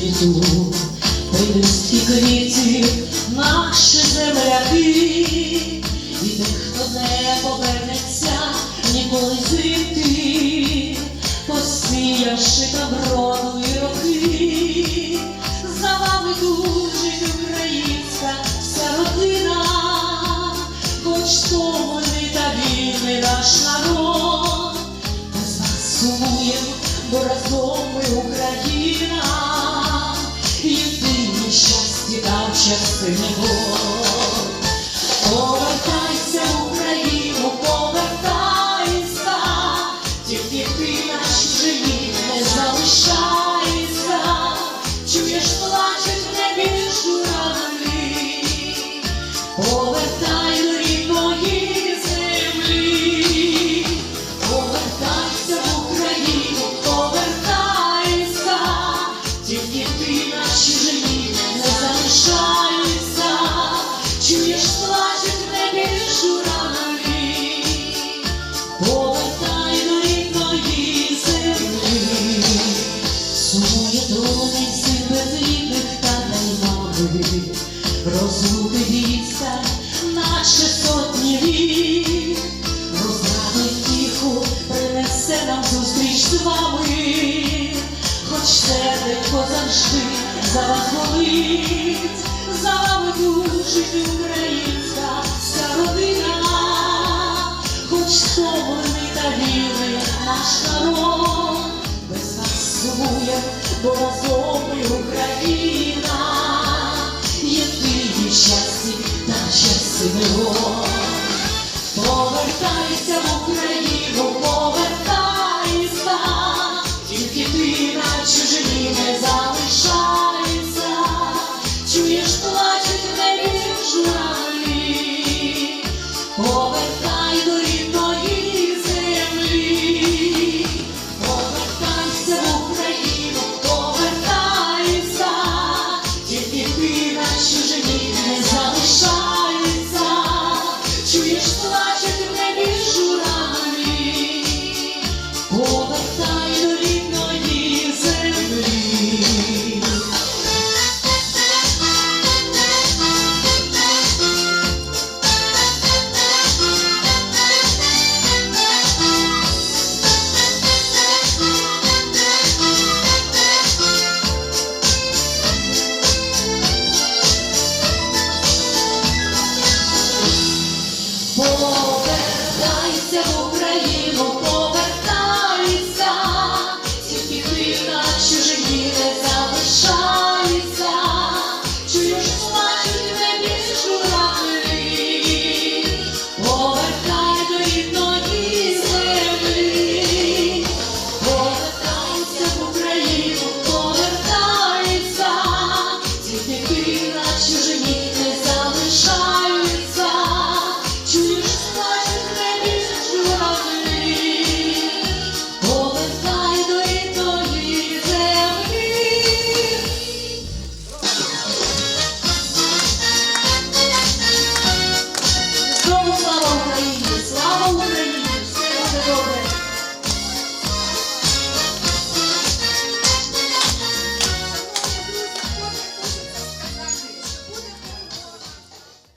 світу, прилюсті квіти, наші земляки. Jesus Senhor. сердечко завжди за вас болить, за вами душить українська вся родина, хоч соборний та вірний наш народ, без нас сумує, бо разом ми Україна, є ти щасті та щасливо.